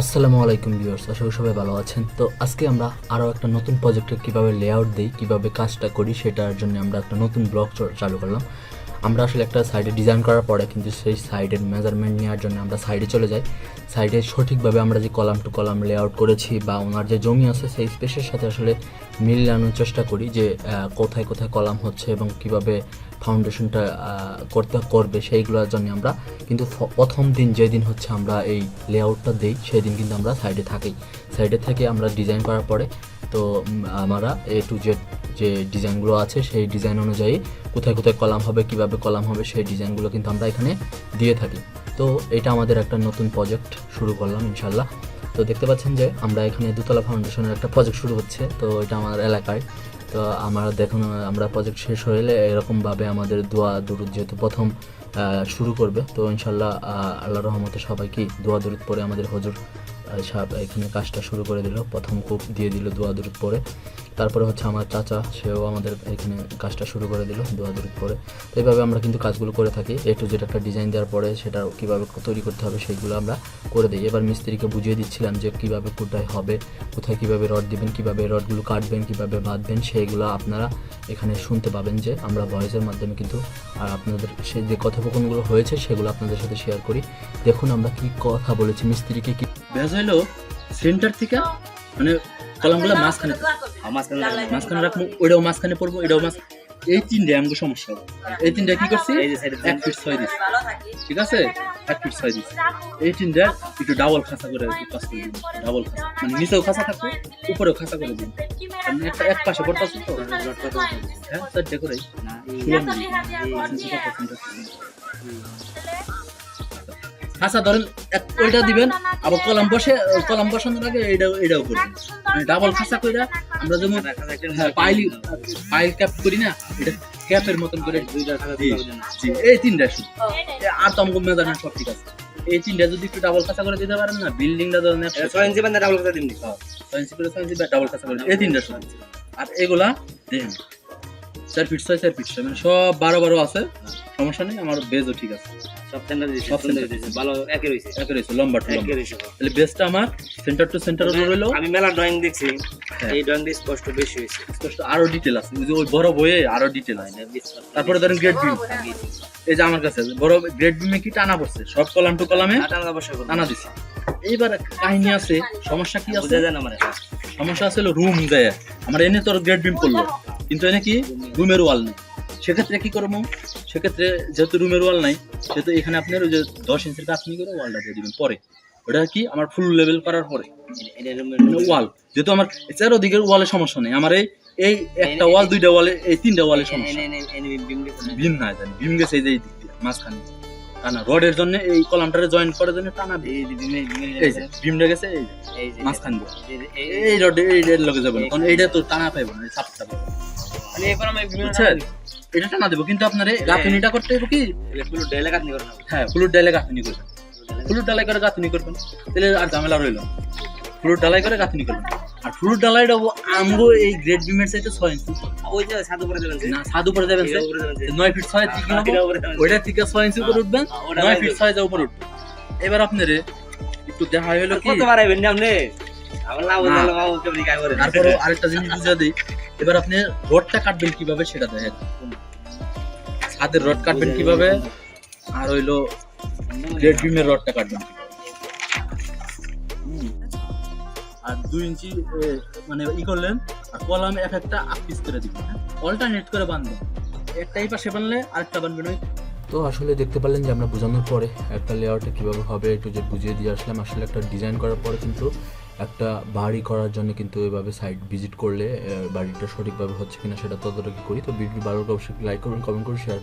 আসসালামু আলাইকুম ভিউয়ার্স, আশা করি সবাই ভালো আছেন। তো আজকে আমরা আরও একটা নতুন প্রজেক্টের কীভাবে লেআউট দিই, কীভাবে কাজটা করি, সেটার জন্য আমরা একটা নতুন ব্লগ চালু করলাম। আমরা আসলে একটা সাইডে ডিজাইন করার পরে কিন্তু সেই সাইডের মেজারমেন্ট নেওয়ার জন্য আমরা সাইডে চলে যাই। সাইডে সঠিকভাবে আমরা যে কলাম টু কলাম লেআউট করেছি বা ওনার যে জমি আছে সেই স্পেসের সাথে আসলে মিলানোর চেষ্টা করি যে কোথায় কোথায় কলাম হচ্ছে এবং কীভাবে ফাউন্ডেশনটা করতে করবে সেইগুলোর জন্য আমরা কিন্তু প্রথম দিন যেদিন হচ্ছে আমরা এই লেআউটটা দিই সেই দিন কিন্তু আমরা সাইডে থাকি। সাইডে থেকে আমরা ডিজাইন করার পরে তো আমরা এ টু জেড যে ডিজাইনগুলো আছে, সেই ডিজাইন অনুযায়ী কোথায় কোথায় কলাম হবে, কীভাবে কলাম হবে, সেই ডিজাইনগুলো কিন্তু আমরা এখানে দিয়ে থাকি। তো এটা আমাদের একটা নতুন প্রজেক্ট শুরু করলাম ইনশাল্লাহ তো দেখতে পাচ্ছেন যে আমরা এখানে দুতলা ফাউন্ডেশনের একটা প্রজেক্ট শুরু হচ্ছে, তো এটা আমার এলাকায়। তো আমরা দেখুন, আমরা প্রজেক্ট শেষ হলে এরকমভাবে আমাদের দোয়া দুরুদ যেহেতু প্রথম শুরু করবে, তো ইনশাল্লাহ আল্লাহ রহমতে সবাইকে দোয়া দুরুদ পরে আমাদের হজুর সাহেব এখানে কাজটা শুরু করে দিল। প্রথম কূপ দিয়ে দিল দোয়া দুরুদ পরে তারপরে হচ্ছে আমার চাচা, সেও আমাদের এখানে কাজটা শুরু করে দিল দোয়া দুরুদ পরে তো এইভাবে আমরা কিন্তু কাজগুলো করে থাকি। এ টু জেড একটা ডিজাইন দেওয়ার পরে সেটা কীভাবে তৈরি করতে হবে সেইগুলো আমরা করে দিই। এবার মিস্ত্রিকে বুঝিয়ে দিচ্ছিলাম যে কীভাবে কোথায় হবে, কোথায় কীভাবে রড দিবেন, কীভাবে রডগুলো কাটবেন, কীভাবে বাঁধবেন, সেইগুলো আপনারা এখানে শুনতে পাবেন যে আমরা ভয়েসের মাধ্যমে কিন্তু আর আপনাদের সে যে কথোপকথনগুলো হয়েছে সেগুলো আপনাদের সাথে শেয়ার করি। দেখুন আমরা কি কথা বলেছি, মিস্ত্রিকে কি ব্যাস হইল সেন্টার থেকে মানে কলামগুলো মাঝখানে মাঝখানে মাঝখানে রাখব ওইটাও মাঝখানে পড়ব এটাও মাঝ এই তিনটে আমাকে সমস্যা এই তিনটা কি করছি? এক ফিট ছয় দিচ্ছি ঠিক আছে? এক ফিট ছয় দিচ্ছি এই তিনটা একটু ডাবল খাঁচা করে কাজ করে দিন ডাবল খাঁচা। মানে নিচেও খাঁচা থাকবে উপরেও খাঁচা করে দিন কারণ একটা এক পাশে পড়তেছে তো। হ্যাঁ চারটে করে খাঁচা ধরেন ওইটা দিবেন আবার কলাম বসে কলাম বসানোর আগে এইটাও এটাও করবেন। মানে ডাবল খাঁচা করে আমরা যেমন হ্যাঁ, পাইল পাইল ক্যাপ করি না এটা ক্যাপের মতন করে এই তিনটা শুধু। আর তো আমাকে মেজারমেন্ট সব ঠিক আছে। এই তিনটা যদি একটু ডাবল খাঁচা করে দিতে পারেন না বিল্ডিংটা ধরেন ছয় ইঞ্চি বান্ধা ডাবল কথা দিন ছয় ইঞ্চি করে ছয় ইঞ্চি ডাবল খাঁচা করে এই তিনটা শুধু। আর এগুলা দেখেন চার ফিট ছয় চার ফিট ছয় মানে সব বারো বারো আছে। সমস্যা নেই আমার বেজও ঠিক আছে। সব সেন্টার দিয়েছে সব সেন্টার দিয়েছে ভালো একে রয়েছে। একে রয়েছে লম্বা টু একে লম্বা রয়েছে তাহলে বেসটা আমার সেন্টার টু সেন্টার রইল। আমি মেলা ড্রয়িং দেখছি হ্যাঁ। এই ড্রয়িং দিয়ে স্পষ্ট বেশি হয়েছে। স্পষ্ট আরও ডিটেল আছে ওই যে ওই বড় বইয়ে আরও ডিটেল আছে। তারপরে ধরেন গ্রেড বিম এই যে আমার কাছে আছে, বড় গ্রেড বিমে কি টানা পড়ছে? সব কলাম টু কলামে বসা টানা দিছে। এইবার কাহিনী আছে সমস্যা কি আছে? বুঝে যায় না মানে। সমস্যা আছে রুম দেয় আমার এনে তোর গ্রেড বিম করল কিন্তু এনে কি? রুমের ওয়াল নেই। সেক্ষেত্রে কি করব? সেক্ষেত্রে যেহেতু রুমের ওয়াল নাই সেহেতু এখানে আপনার ওই যে দশ ইঞ্চির কাপনি করে ওয়ালটা দিয়ে দিবেন পরে। ওটা কি? আমার ফুল লেভেল করার পরে। ওয়াল যেহেতু আমার চারো দিকের ওয়ালে সমস্যা নেই আমার এই এই একটা ওয়াল দুইটা ওয়ালে এই তিনটা ওয়ালে সমস্যা। বিম না জানি বিম গেছে এই যে এই দিক দিয়ে মাঝখানে। টানা রডের জন্য এই কলামটারে জয়েন করার জন্য টানা বিম। এই যে বিমটা গেছে। এই যে মাঝখান দিয়ে। এই রডে এই এর লগে যাবে না কারণ এইটা তো টানা পাইব না চাপটা পাইবো না। বুঝছেন? এটা টানা দেবো কিন্তু আপনার এই গাঁথনিটা করতে হবে কি? হ্যাঁ ফুলুর ডালে গাঁথনি করবেন। ফুলুর ডালাই করে গাঁথনি করবেন। তাহলে আর ঝামেলা রইল না। ডালাই করে গাঁথনি করবেন। আর ফুলুর ডালাইটা আমগো এই গ্রেড বিমের ছয় ইঞ্চি না সাধু পরে যাবেন নয় ফিট ছয় ঠিক ওইটা থেকে ছয় ইঞ্চি উপরে উঠবেন। নয় ফিট ছয় উপরে উঠবেন এবার আপনারে একটু দেখা হলো কি? তারপরে আরেকটা জিনিস বুঝে দিই। এবার আপনি রডটা কাটবেন কীভাবে সেটা দেখেন। ছাদের রড কাটবেন কীভাবে? আর হইল গ্রেড বিমের রডটা কাটবেন আর দুই ইঞ্চি মানে ই করলেন আর কলাম এক একটা আপ পিস করে দিবেন অল্টারনেট করে বাঁধবেন একটা এই পাশে বানলে আরেকটা বানবেন ওই তো আসলে দেখতে পারলেন যে আমরা বোঝানোর পরে একটা লেআউটে কীভাবে হবে একটু যে বুঝিয়ে দিয়ে আসলাম আসলে একটা ডিজাইন করার পরে কিন্তু একটা বাড়ি করার জন্য কিন্তু এভাবে সাইট ভিজিট করলে বাড়িটা সঠিকভাবে হচ্ছে কিনা সেটা তদারকি করি। তো ভিডিও ভালো অবশ্যই লাইক করবেন কমেন্ট করুন শেয়ার